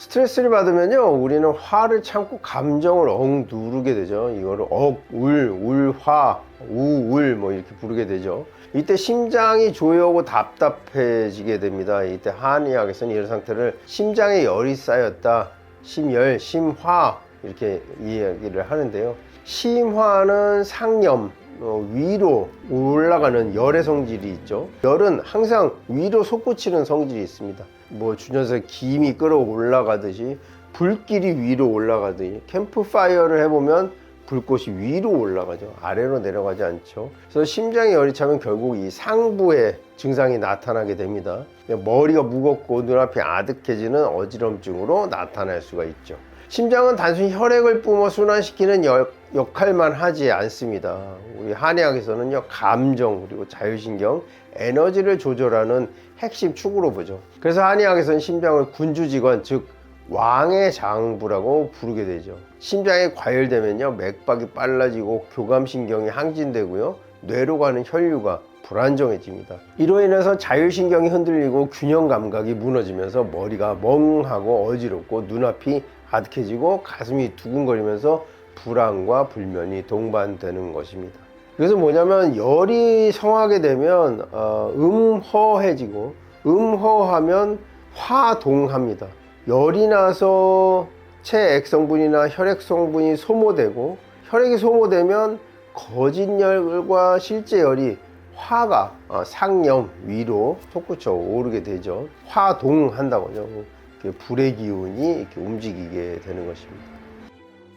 스트레스를 받으면요, 우리는 화를 참고 감정을 억 누르게 되죠. 이거를 억, 울, 울화, 우울 뭐 이렇게 부르게 되죠. 이때 심장이 조여오고 답답해지게 됩니다. 이때 한의학에서는 이런 상태를 심장에 열이 쌓였다, 심열, 심화 이렇게 이야기를 하는데요. 심화는 상염, 어, 위로 올라가는 열의 성질이 있죠. 열은 항상 위로 솟구치는 성질이 있습니다. 뭐 주변에서 김이 끌어올라가듯이 불길이 위로 올라가듯이 캠프파이어를 해보면 불꽃이 위로 올라가죠. 아래로 내려가지 않죠. 그래서 심장에 열이 차면 결국 이 상부에 증상이 나타나게 됩니다. 머리가 무겁고 눈앞이 아득해지는 어지럼증으로 나타날 수가 있죠. 심장은 단순히 혈액을 뿜어 순환시키는 역, 역할만 하지 않습니다. 우리 한의학에서는요, 감정, 그리고 자율신경, 에너지를 조절하는 핵심 축으로 보죠. 그래서 한의학에서는 심장을 군주직원, 즉, 왕의 장부라고 부르게 되죠. 심장이 과열되면요, 맥박이 빨라지고 교감신경이 항진되고요, 뇌로 가는 혈류가 불안정해집니다. 이로 인해서 자율신경이 흔들리고 균형 감각이 무너지면서 머리가 멍하고 어지럽고 눈앞이 아득해지고 가슴이 두근거리면서 불안과 불면이 동반되는 것입니다. 그래서 뭐냐면 열이 성하게 되면 어, 음허해지고 음허하면 화동합니다. 열이 나서 체액 성분이나 혈액 성분이 소모되고 혈액이 소모되면 거짓열과 실제 열이 화가 어, 상염 위로 솟구쳐 오르게 되죠. 화동한다고요. 불의 기운이 이렇게 움직이게 되는 것입니다.